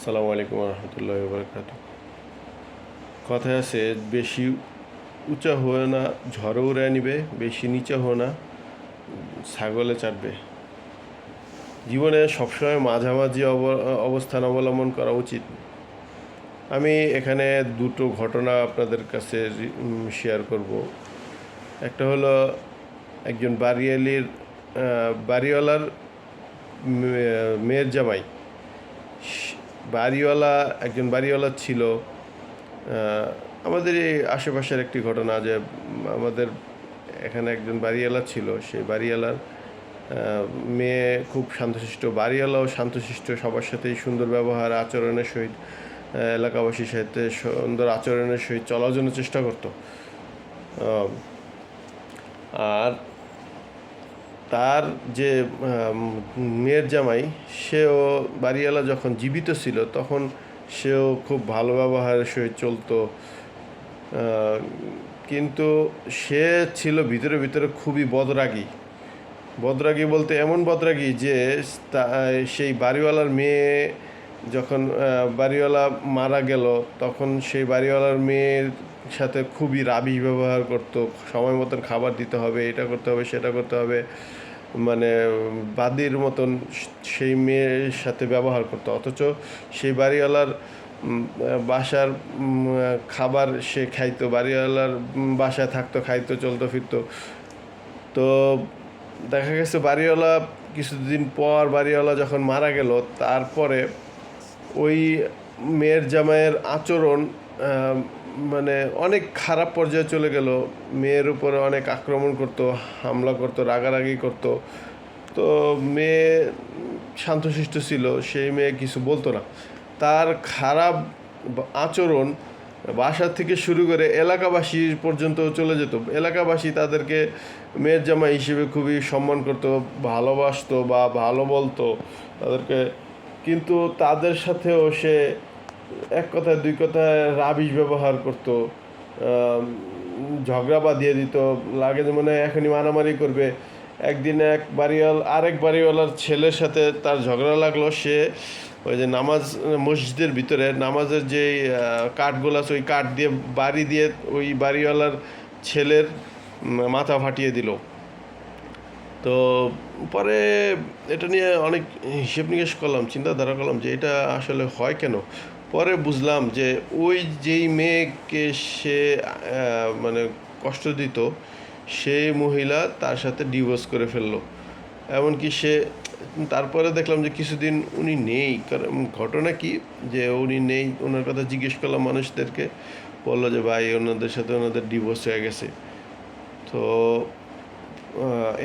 আসসালামু আলাইকুম রহমতুল্লাহ বরকাত কথায় আছে, বেশি উঁচা হয়ে না ঝড় উড়ে নিবে, বেশি নিচা হো না, ছাগলে চাটবে। জীবনে সবসময় মাঝামাঝি অব- অবস্থান অবলম্বন করা উচিত। আমি এখানে দুটো ঘটনা আপনাদের কাছে শেয়ার করব। একটা হলো, একজন বাড়িয়ালির বাড়িওয়ালার মেয়ের জামাই। বাড়িওয়ালা, একজন বাড়িওয়ালা ছিল। আমাদের এই আশেপাশের একটি ঘটনা যে আমাদের এখানে একজন বাড়িওয়ালা ছিল, সেই বাড়িওয়ালার মেয়ে খুব শান্তশিষ্ট, বাড়িওয়ালাও শান্তশিষ্ট, সবার সাথেই সুন্দর ব্যবহার, আচরণের সহিত এলাকাবাসীর সাথে সুন্দর আচরণের সহিত চলার জন্য চেষ্টা করতো। আর তার যে মেয়ের জামাই, সেও বাড়িওয়ালা যখন জীবিত ছিল, তখন সেও খুব ভালো ব্যবহারের সহিত চলতো। কিন্তু সে ছিল ভিতরে ভিতরে খুবই বদরাগী। বদরাগী বলতে এমন বদরাগী যে সেই বাড়িওয়ালার মেয়ে যখন বাড়িওয়ালা মারা গেল, তখন সেই বাড়িওয়ালার মেয়ের সাথে খুবই রাবিশ ব্যবহার করতো। সময় মতন খাবার দিতে হবে, এটা করতে হবে, সেটা করতে হবে। মানে বাদির মতন সেই মেয়ের সাথে ব্যবহার করতো। অথচ সেই বাড়িওয়ালার বাসার খাবার সে খাইতো, বাড়িওয়ালার বাসায় থাকতো, খাইতো, চলতো, ফিরতো। তো দেখা গেছে বাড়িওয়ালা কিছুদিন পর বাড়িওয়ালা যখন মারা গেল, তারপরে ওই মেয়ের জামাইয়ের আচরণ মানে অনেক খারাপ পর্যায়ে চলে গেল। মেয়ের উপরে অনেক আক্রমণ করতো, হামলা করতো, রাগারাগি করতো। তো মেয়ে শান্তশিষ্ট ছিল, সেই মেয়ে কিছু বলতো না। তার খারাপ আচরণ বাসা থেকে শুরু করে এলাকাবাসী পর্যন্ত চলে যেত। এলাকাবাসী তাদেরকে মেয়ের জামাই হিসেবে খুবই সম্মান করতো, ভালোবাসতো বা ভালো বলতো। তাদেরকে কিন্তু তাদের সাথেও সে এক কথায়, দুই কথায় রাবিশ ব্যবহার করতো। ঝগড়া বাঁধিয়ে দিত। লাগে যে মনে হয় এখনই মারামারি করবে। একদিন এক বাড়িওয়াল, আরেক বাড়িওয়ালার ছেলের সাথে তার ঝগড়া লাগল। সে ওই যে নামাজ, মসজিদের ভিতরে নামাজের যে কাঠগুলো আছে, ওই কাঠ দিয়ে বাড়ি দিয়ে ওই বাড়িওয়ালার ছেলের মাথা ফাটিয়ে দিল। তো পরে এটা নিয়ে অনেক হিসেব নিকেশ করলাম, চিন্তাধারা করলাম যে এটা আসলে হয় কেন? পরে বুঝলাম যে ওই যেই মেয়েকে সে মানে কষ্ট দিত, সেই মহিলা তার সাথে ডিভোর্স করে ফেলল। এমনকি সে, তারপরে দেখলাম যে কিছুদিন উনি নেই। কারণ ঘটনা কি? যে উনি নেই, ওনার কথা জিজ্ঞেস করলাম মানুষদেরকে। বলল যে, ভাই, ওনাদের সাথে ওনাদের ডিভোর্স হয়ে গেছে। তো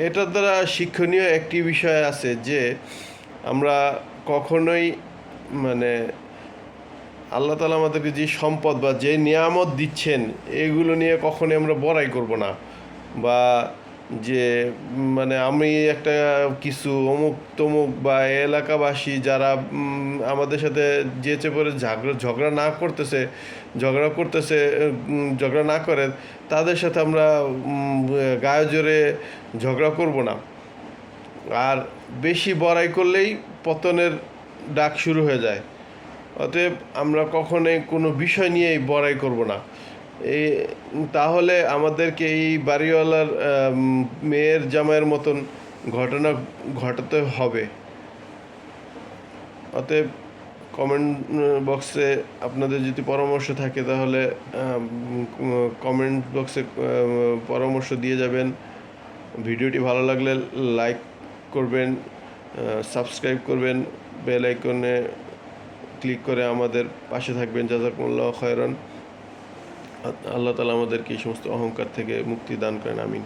এটার দ্বারা শিক্ষণীয় একটি বিষয় আছে যে আমরা কখনোই মানে আল্লাহ তালা আমাদেরকে যে সম্পদ বা যে নিয়ামত দিচ্ছেন, এগুলো নিয়ে কখনোই আমরা বড়াই করব না বা যে মানে আমি একটা কিছু অমুক তমুক বা এলাকাবাসী যারা আমাদের সাথে যেচে পরে ঝগড়া ঝগড়া না করতেছে, ঝগড়া করতেছে ঝগড়া না করে, তাদের সাথে আমরা গায়ে জোরে ঝগড়া করব না। আর বেশি বড়াই করলেই পতনের ডাক শুরু হয়ে যায়। অতএব আমরা কখনোই কোনো বিষয় নিয়েই বড়াই করব না। এই, তাহলে আমাদেরকে এই বাড়িওয়ালার মেয়ের জামাইয়ের মতন ঘটনা ঘটাতে হবে। অতএব কমেন্ট বক্সে আপনাদের যদি পরামর্শ থাকে তাহলে কমেন্ট বক্সে পরামর্শ দিয়ে যাবেন। ভিডিওটি ভালো লাগলে লাইক করবেন সাবস্ক্রাইব করবেন, বেল আইকনে ক্লিক করে আমাদের পাশে থাকবেন। জাজাকুমুল্লাহ খয়রন। আল্লাহ তালা আমাদেরকে এই সমস্ত অহংকার থেকে মুক্তি দান করেন আমিন।